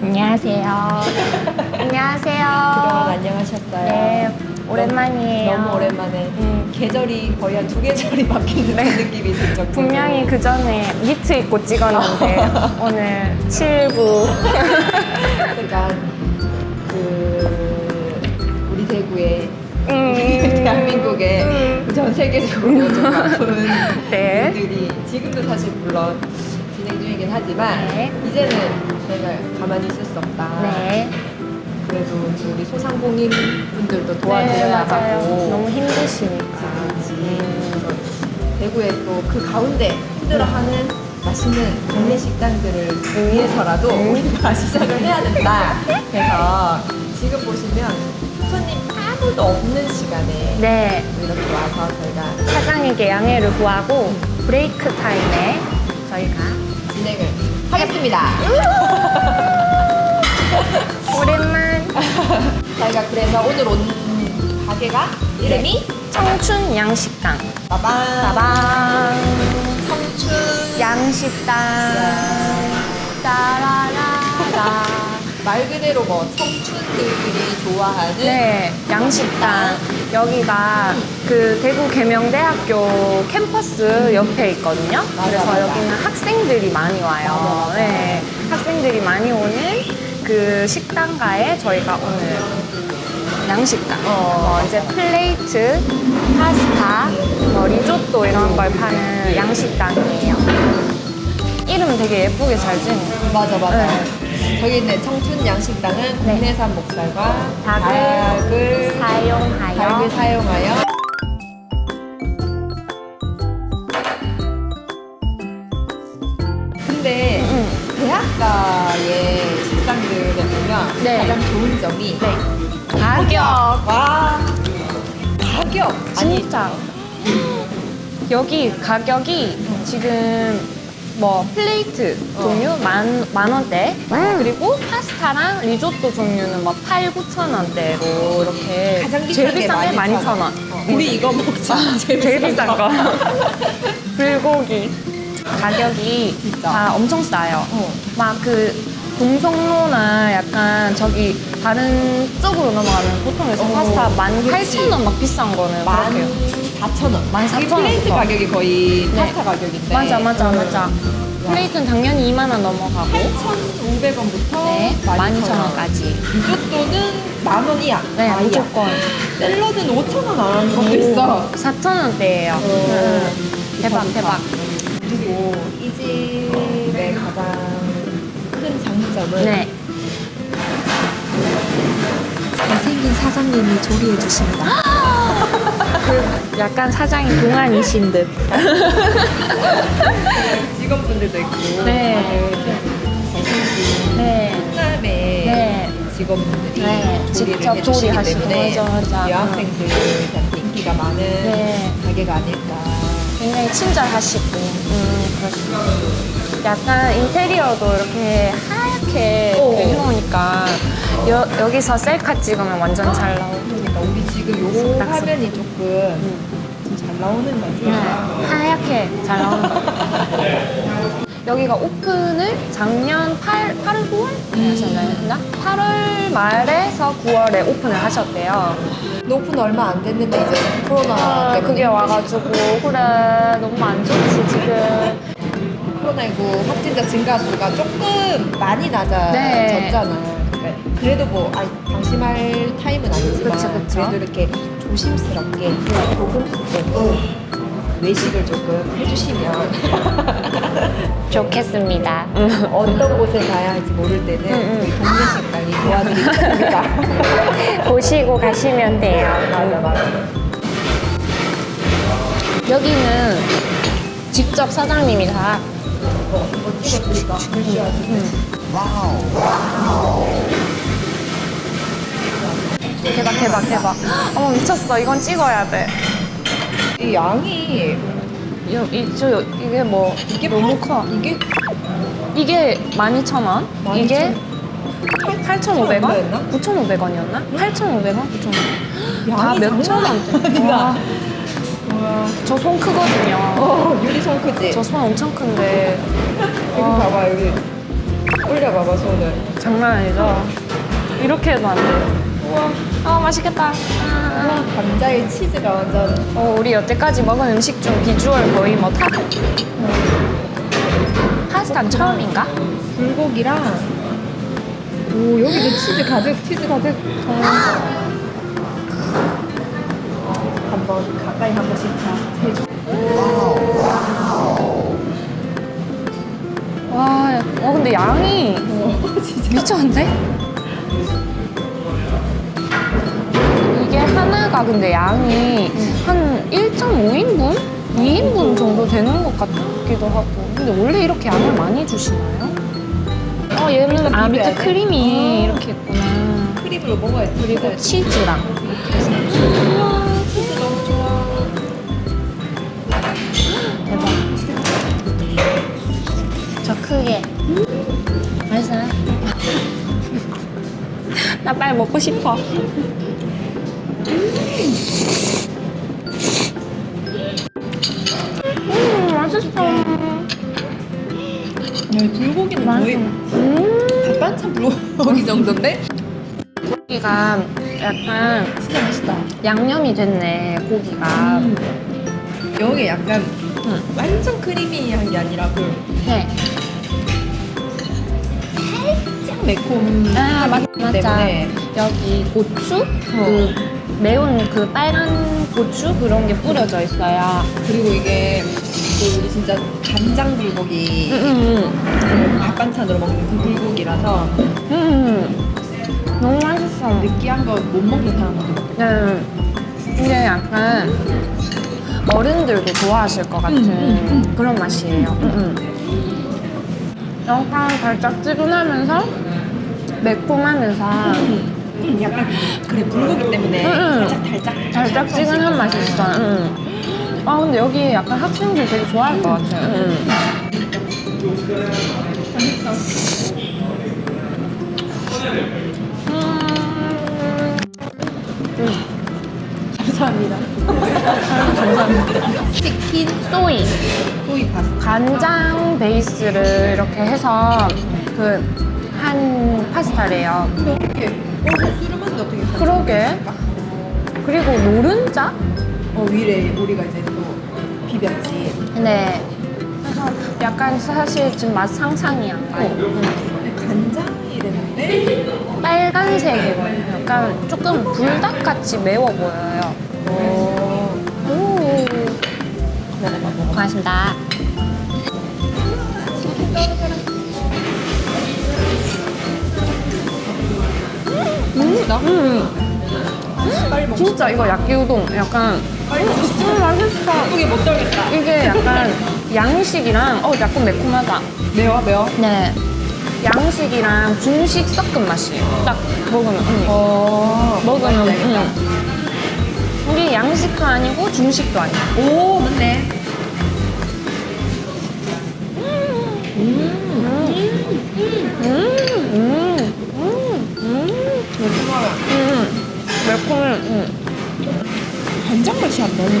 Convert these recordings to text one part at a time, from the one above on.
안녕하세요. 그동안 안녕하세요. 안녕하셨어요? 네, 오랜만이에요. 너무 오랜만에 음. 계절이 거의 한 두 계절이 바뀐 듯한 느낌이 들 정도로 분명히 그 전에 니트 입고 찍었는데 오늘 7부. 그러니까 그 우리 대구의 음. 대한민국의 음. 전 세계적으로 좀 아픈 네. 일들이 지금도 사실 물론 중이긴 하지만 네. 이제는 저희가 가만히 있을 수 없다. 네. 그래도 우리 소상공인 분들도 네, 도와드려야 맞아요. 하고 너무 힘드시니까. 그래서 대구에 또 그 가운데 힘들어하는 맛있는 동네 식당들을 위해서라도 음. 우리가 시작을 해야 된다. 그래서 지금 보시면 손님 아무도 없는 시간에 네. 이렇게 와서 저희가 사장에게 양해를 구하고 브레이크 타임에 저희가 진행을 하겠습니다. 오랜만 저희가 그래서 오늘 온 가게가 이름이 청춘 양식당. 빠밤 빠방. 청춘 양식당. 따라라라. 말 그대로 뭐 청춘들이 좋아하는 네, 양식당. 여기가 그 대구 계명대학교 캠퍼스 옆에 있거든요. 맞아, 그래서 맞아. 여기는 학생들이 많이 와요. 맞아, 맞아. 네, 학생들이 많이 오는 그 식당가에 저희가 오늘 양식당. 어. 어, 이제 플레이트, 파스타, 뭐 리조또 이런 걸 파는 양식당이에요. 이름 되게 예쁘게 잘 지은 맞아 맞아. 네. 저기 있는 청춘 양식당은 네. 국내산 목살과 닭을 닭을 사용하여 닭을 사용하여 근데 음. 대학가의 식당들에 보면 네. 가장 좋은 점이 네. 가격. 와 가격 아니 진짜 여기 가격이 지금 뭐 플레이트 어. 종류 만, 만 원대? 그리고 파스타랑 리조또 종류는 뭐 8, 9천 원대로 이렇게 가장 제일 비싼 게 비싼 게 12,000원. 어, 우리 이거 먹자 제일, 제일 비싼 거. 불고기. 가격이 진짜. 다 엄청 싸요. 어. 막그 동성로나 약간 저기 다른 쪽으로 넘어가면 보통 요새 어, 파스타 그치. 18,000원 막 비싼 거는 만 그렇게 요. 사천 원. 14,000원 이게 플레이트 부터. 가격이 거의 네. 파스타 가격인데. 맞아 맞아 맞아 플레이트는 당연히 2만 원 넘어가고 8,500원부터 네 12,000원까지 리조또는 만 원이야. 네 아니야. 무조건 샐러드는 5천 원안 하는 것도 있어. 4,000원대예요 어. 대박 대박 그리고 이 집의 가장 큰 장점은 네 잘생긴 사장님이 조리해 주십니다. 그 약간 사장이 동안이신 듯 직원분들도 있고 네. 잘생긴 네. 훈남의 네. 직원분들이 네, 조리를 직접 해주시기 조리하시고, 때문에 맞아, 맞아. 여학생들한테 인기가 많은 네. 가게가 아닐까. 굉장히 친절하시고 음, 그러시고 약간 인테리어도 이렇게 하얗게 어. 이렇게 해놓으니까 여, 여기서 셀카 찍으면 완전 잘 나오고 그러니까 우리 지금 요딱 써. 화면이 조금 좀잘 나오는 거지. 네, 하얗게 잘 나오는 것 같아요 여기가 오픈을 작년 8, 8월, 9월 음. 하셨나요? 8월 말에서 9월에 오픈을 하셨대요 오픈 얼마 안 됐는데 이제 코로나 아, 때문에 그게 와가지고 그래 너무 안 좋지 지금 코로나19 확진자 증가 수가 조금 많이 낮아졌잖아. 네. 그래도 뭐 아니, 방심할 타임은 아니지만 그쵸, 그쵸. 래도 이렇게 조심스럽게 조금씩 때문에 외식을 조금 해주시면 좋겠습니다 어떤 곳에 가야 할지 모를 때는 음, 음. 우리 동네 식당이 도와드리겠습니다. 보시고 가시면 돼요 맞아 맞아. 여기는 직접 사장님이 다 어, 이 대박 대박 대박 어머 미쳤어 이건 찍어야 돼 이 양이 이, 이, 저, 이게 뭐 이게 너무 팔- 커 이게 이게 12,000원 이게 8,500원? 8,500원? 9,500원이었나? 8,500원? 9,500원 다 양이 몇천 장난 원대 아니다. 와, 저손 크거든요 어 유리 손 크지? 저 손 엄청 큰데 여기 봐봐 여기 올려 올려봐봐 손을. 장난 아니죠? 이렇게 해도 안 돼. 우와, 아 맛있겠다. 아. 감자에 치즈가 완전. 어, 우리 여태까지 먹은 음식 중 비주얼 거의 뭐 탑. 파스타는 처음인가? 불고기랑. 오 여기도 치즈 가득 치즈 가득. 한번 가까이 한 번씩 다 해줘. 와, 어 근데 양이 미쳤는데? 하나가 근데 양이 한 1.5인분? 2인분 정도 되는 것 같기도 하고. 근데 원래 이렇게 양을 많이 주시나요? 어, 얘는 아 밑에? 크림이 어. 이렇게 있구나. 크림으로 먹어야 돼. 그리고 치즈랑. 우와 치즈 너무 좋아. 대박. 저 크게. 맛있어요? 나 빨리 먹고 싶어. 음, 맛있어. 불고기는 거의 음. 반찬 불고기 정도인데? 고기가 약간 진짜 맛있다. 양념이 됐네, 고기가. 여기 약간 음. 완전 크리미한 게 아니라 그 네. 살짝 매콤 아, 맞, 맞아. 때문에 여기 고추? 그 매운 그 빨간 고추? 그런 게 뿌려져 있어요. 그리고 이게 그 우리 진짜 간장 불고기 음, 음, 밥 반찬으로 먹는 그 불고기라서 음. 음. 너무 맛있어. 느끼한 거 못 먹는 사람도 네. 근데 약간 어른들도 좋아하실 것 같은 음, 음, 그런 맛이에요. 음, 음. 약간 달짝지근하면서 매콤하면서 음, 약간 그래 불고기 때문에 음, 음. 살짝 달짝 달짝지근한 맛이 있어. 음. 아 근데 여기 약간 학생들 되게 좋아할 것 같아. 음. 감사합니다. 치킨 소이 소이 파스타. 간장 베이스를 이렇게 해서 그 한 파스타래요. 근데 어떻게 어 수르만데 어떻게 간장 그러게. 그리고 노른자? 어 위에 우리가 이제 또 비볐지. 네. 그래서 약간 사실 지금 맛 상상이 안 가요. 어. 근데 간장이 됐는데 빨간색이거든요. 약간 조금 불닭같이 매워 보여요. 어 오. 먹어봐 먹어봐. 고맙습니다. 음, 빨리 먹어. 진짜 이거 야끼우동 약간 빨리. 음, 맛있어. 예쁘게 못 떨겠다. 이게 약간 양식이랑 어 약간 매콤하다. 매워 매워. 네. 양식이랑 중식 섞은 맛이에요. 딱 먹으면 음. 어 먹으면 음. 이게 양식도 아니고 중식도 아니고. 오 맞네.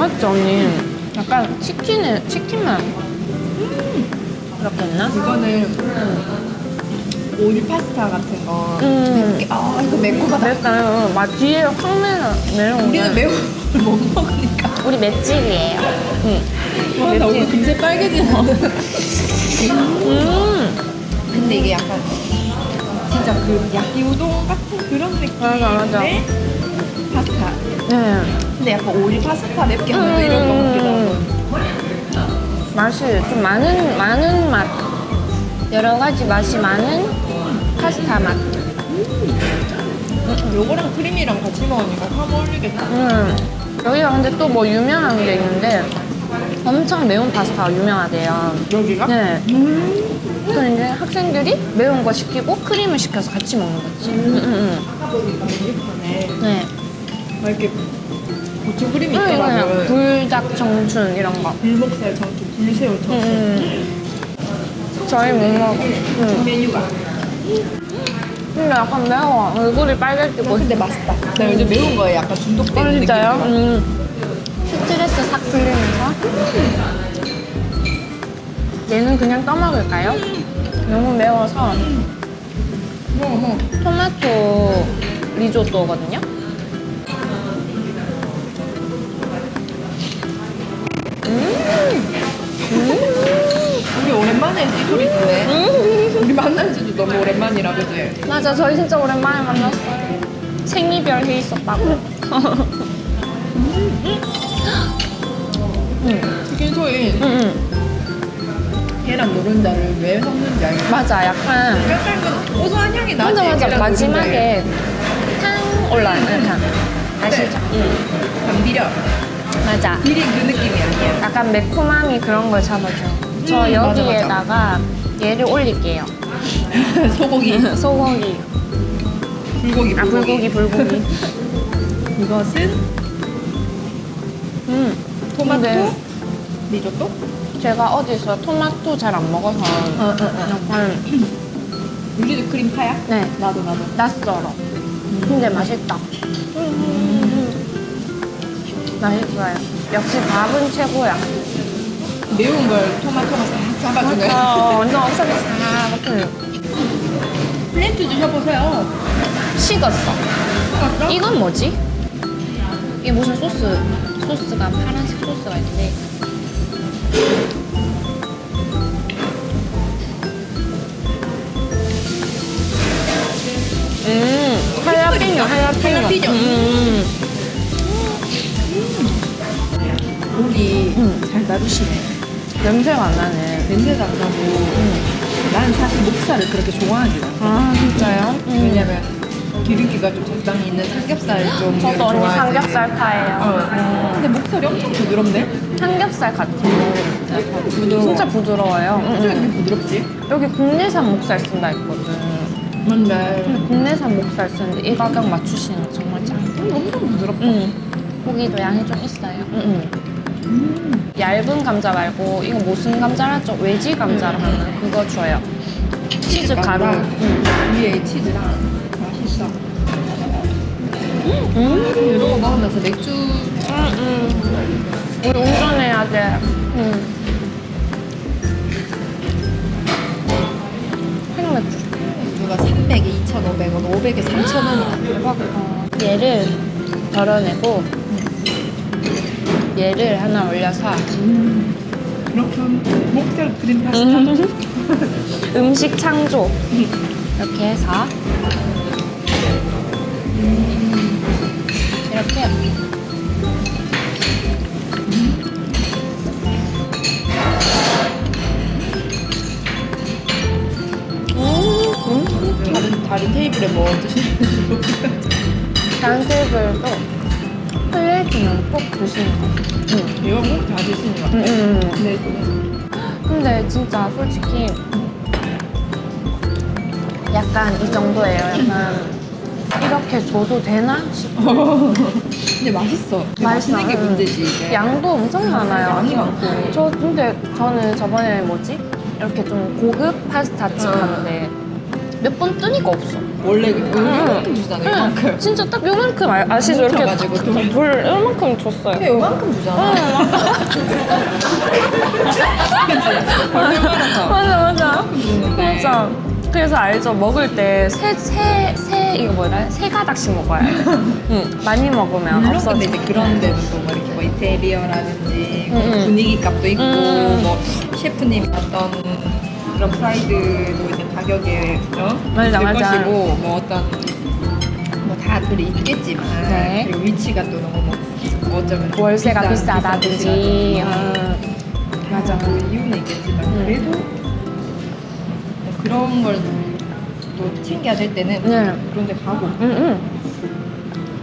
맞죠, 언니? 약간 치킨에, 치킨만. 이렇게 했나? 이거는 오일 파스타 같은 거. 음. 맵게- 아 이거 매콤하다. 맵다요. 맛 뒤에 확 매는, 매운 우리는 게. 매운 걸 못 먹으니까. 우리 맷집이에요. 응. 와, 나 얼굴 금세 빨개지네. 음. 근데 이게 약간 진짜 그 야끼 우동 같은 그런 느낌인데 맞아, 맞아. 파스타. 네. 근데 약간 오일 파스타 맵게 하는 거 이런 거 같기도 하고. 맛이 좀 많은, 많은 맛. 여러 가지 맛이 많은 파스타 맛. 요거랑 크림이랑 같이 먹으니까 확 어울리겠다. 음. 여기가 근데 또 뭐 유명한 게 있는데 엄청 매운 파스타가 유명하대요. 여기가? 네. 음. 그래서 이제 학생들이 매운 거 시키고 크림을 시켜서 같이 먹는 거지. 음, 음. 음. 네. 막 이렇게 고추 그냥 있더라고요. 불닭 청춘 이런 거. 불목살 전투, 불새우. 음. 저희 못 먹어. 음. 메뉴가. 근데 약간 매워. 얼굴이 빨개지고. 어, 근데 맛있다. 나 요즘 매운 거에 약간 중독되는 어, 진짜요? 느낌. 음. 스트레스 싹 풀리면서. 얘는 그냥 떠먹을까요? 너무 매워서 뭐, 뭐. 토마토 리조또거든요. 오랜만에 이 소리 듣네. 우리 만난 지도 너무 오랜만이라, 그지? 맞아, 저희 진짜 오랜만에 만났어요. 생이별 회 있었다고. 튀김소에 응, 응. 계란 노른자를 왜 섞는지 알겠어. 맞아, 약간. 약간 그 고소한 향이 나지. 맞아, 맞아. 마지막에 향 올라오는 향. 아시죠? 응. 노른자에. 안 비려. 맞아. 비린 그 느낌이 아니야. 약간 매콤함이 그런 걸 잡아줘. 저 음, 여기에다가 얘를 올릴게요. 소고기, 소고기. 불고기, 아, 불고기, 불고기. 이것은 음. 토마토 근데 리조또? 제가 어디서 토마토 잘 안 먹어서 어, 어, 어. 약간 우리도 크림 파야? 네 나도 나도. 낯설어. 근데 맛있다. 맛있어요. 역시 밥은 최고야. 매운 걸 토마토가 싹 잡아주네. 맞아. 완전 엄청 사 플랜트 드셔보세요. 식었어. 맞죠? 이건 뭐지? 이게 무슨 소스? 소스가 파란색 소스가 있는데. 음, 할라피뇨, 할라피뇨. 할라피뇨. 음, 고기 음. 잘 다루시네. 냄새가 안 나네. 냄새도 안 나고. 난 사실 목살을 그렇게 좋아하지 않아. 아, 진짜요? 음. 왜냐면 기름기가 좀 적당히 있는 삼겹살 좀 저도 언니 좋아하지. 삼겹살파예요. 어. 근데 목살이 엄청 부드럽네. 삼겹살 같아요. 부드러워. 진짜 부드러워요. 음, 어떻게 음. 이렇게 부드럽지? 여기 국내산 목살 쓴다 했거든. 근데 국내산 목살 쓰는데 이 가격 맞추시는 거 정말 짱. 엄청 부드럽다. 응. 고기도 양이 좀 있어요. 응, 응. 얇은 감자 말고 이거 무슨 감자라죠? 외지 감자로 음. 하는 그거 줘요. 치즈 가루. 응. 위에 치즈랑 맛있어. 음. 이런 거 먹으면서 맥주 응, 응. 우리 운전해야 돼. 응. 흑맥주. 맥주가 300에 2,500원, 500에 3,000원이야. 대박이다. 얘를 덜어내고 얘를 하나 올려서. 그렇군. 목살 크림 파스타. 음식 창조. 이렇게 해서. 이렇게. 음, 다른 다른 테이블에 뭐 드시는 거? 다른 테이블도 플레이트는 꼭 드시는 거. 응. 이거 꼭다 드시는 거 응, 같아. 응, 응. 근데 좀 근데 진짜 솔직히 약간 이 정도예요. 약간 이렇게 줘도 되나 싶어. 근데 맛있어. 맛있어. 맛있는 게 응. 문제지 이게. 양도 엄청 많아요. 양이 많고. 저 근데 저는 저번에 뭐지? 이렇게 좀 고급 파스타집 응. 갔는데 몇 번 뜨니까 없어. 원래 그 이만큼 주잖아. 응. 이만큼. 진짜 딱 요만큼 아- 아시죠? 이렇게 뭉쳐가지고 또. 불 요만큼 줬어요. 근데 요만큼 주잖아. 얼마나 맞아 맞아. 맞아. 그래서 알죠. 먹을 때 세 세세 이거 뭐라 세 가닥씩 먹어야 돼. 응. 많이 먹으면 물론 없어져. 근데 이제 그런 데는 또뭐 이렇게 뭐 인테리어라든지 뭐 음, 음. 분위기 값도 있고 음. 뭐 셰프님 어떤 그런 프라이드도 이제 가격에 어? 맞아, 있을 맞아. 것이고 뭐 어떤 뭐 다들 있겠지만 네. 그리고 위치가 또 너무 뭐 어쩌면 좀 월세가 비싼- 비싸다든지. 비싼 곳이라든지. 응. 맞아. 그 이유는 있겠지만 음. 그래도 뭐 그런 걸 또 챙겨야 될 때는 네. 그런 데 가고 응, 응.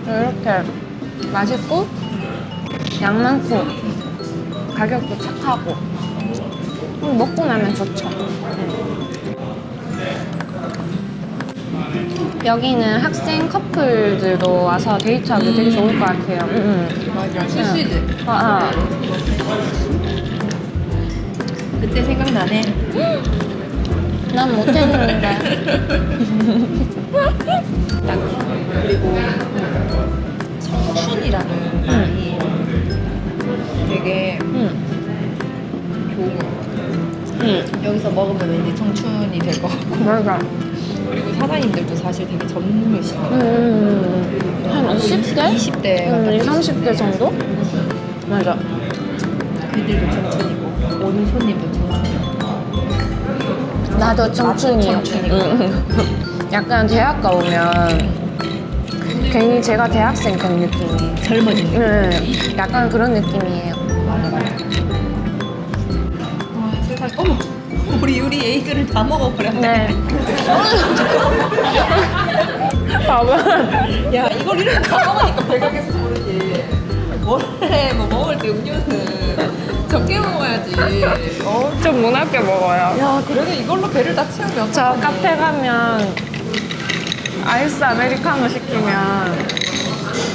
이렇게 맛있고 양 많고 가격도 착하고 음, 먹고 나면 좋죠. 응. 여기는 학생 커플들도 와서 데이트하기 되게 좋을 것 같아요. 응, 응. 맞아 시시즈 아, 아. 그때 생각나네 난 못했는데. 그리고 청춘이라는 말이 되게 응, 좋은 것 같아요. 응. 여기서 먹으면 왠지 청춘이 될 것 같고 맞아. 그리고 사장님들도 사실 되게 젊으시고 음, 한 20대? 20대 음, 20, 30대 정도? 맞아. 그들도 청춘이고 오는 손님도 청춘이고 나도 청춘이요. 청춘이고. 음. 약간 대학 가 오면 괜히 제가 대학생 된 느낌이에요. 젊어진 네, 약간 그런 느낌이에요. 와 세상 어머 우리 우리 에이드를 다 먹어버렸네 네. 봐봐. 야 이걸 이렇게 다 먹으니까 배가 계속 부르지 원래 뭐 먹을 때 음료는 적게 먹어야지 어? 좀 무난하게 먹어요. 야 그래도 이걸로 배를 다 채우면 저 어떡하니. 카페 가면 아이스 아메리카노 시키면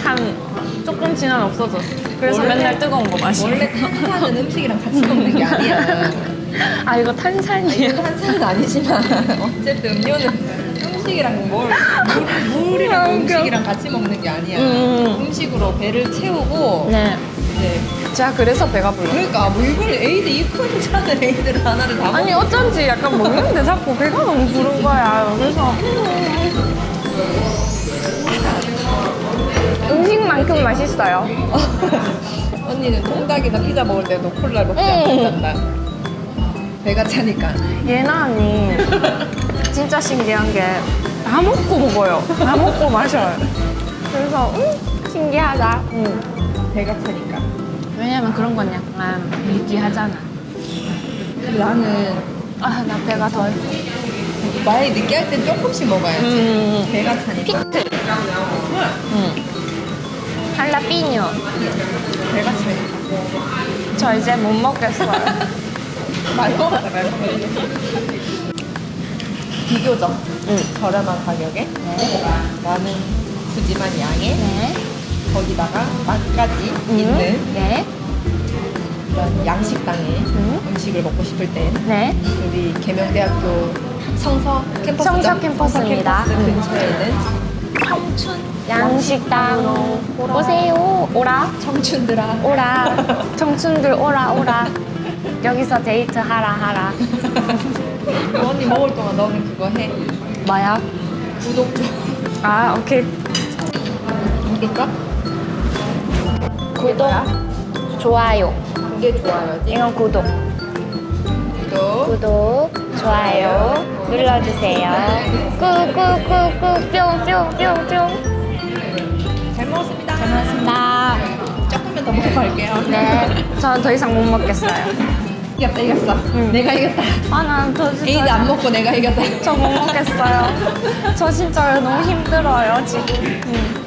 한 조금 지나면 없어졌어. 그래서 원래- 맨날 뜨거운 거 마셔. 원래 탄산은 음식이랑 같이 먹는 게 아니야 아 이거 탄산이에요. 이건 탄산은 아니지만 어쨌든 음료는 음식이랑 뭘 물, 물이랑 아, 웃겨. 음식이랑 같이 먹는 게 아니야 음. 음식으로 배를 채우고 네. 이제 제가 그래서 배가 불러. 그러니까 뭐 이걸 에이드 이큰 잔을 에이드를 하나를 다 아니 어쩐지 약간 먹는데 자꾸 배가 너무 부른 거야. 그래서 음식만큼 맛있어요. 언니는 통닭이나 피자 먹을 때도 콜라 먹지 음. 않는단다 배가 차니까 예나 언니 진짜 신기한 게 다 먹고 먹어요. 다 먹고 마셔요. 그래서 음 신기하다. 음. 배가 차니까 왜냐면 그런 건 약간 느끼하잖아. 나는 아 나 배가 덜. 많이 느끼할 땐 조금씩 먹어야지 음. 배가 차니까 피트. 음. 할라피뇨. 배가 차니까 저 이제 못 먹겠어요. 먹었다 비교적 응. 저렴한 가격에 나는 푸짐한 양에 네. 거기다가 맛까지 음. 있는 네. 이런 양식당에 음. 음식을 먹고 싶을 땐 네. 우리 계명대학교 성서 캠퍼스 성서 캠퍼스입니다. 캠퍼스 음. 근처에 있는 양식당 오세요. 오라. 청춘들아 오라. 청춘들 오라 오라. 여기서 데이트 하라 하라. 그 언니 먹을 동안 너는 그거 해 뭐야? 구독 좀 아 오케이. 구독과 구독. 좋아요. 그게 좋아요지 이건 구독. 구독 구독. 좋아요. 눌러주세요. 꾹꾹꾹꾹 뿅뿅뿅뿅. 잘 먹었습니다 잘 먹었습니다. 조금만 더 먹고 갈게요 네. 전더 이상 못 먹겠어요. 이겼다 이겼어 응. 내가 이겼다 아, 난저 진짜. 에이드 안 먹고 내가 이겼다 저 못 먹겠어요. 저 진짜 너무 힘들어요, 지금. 음.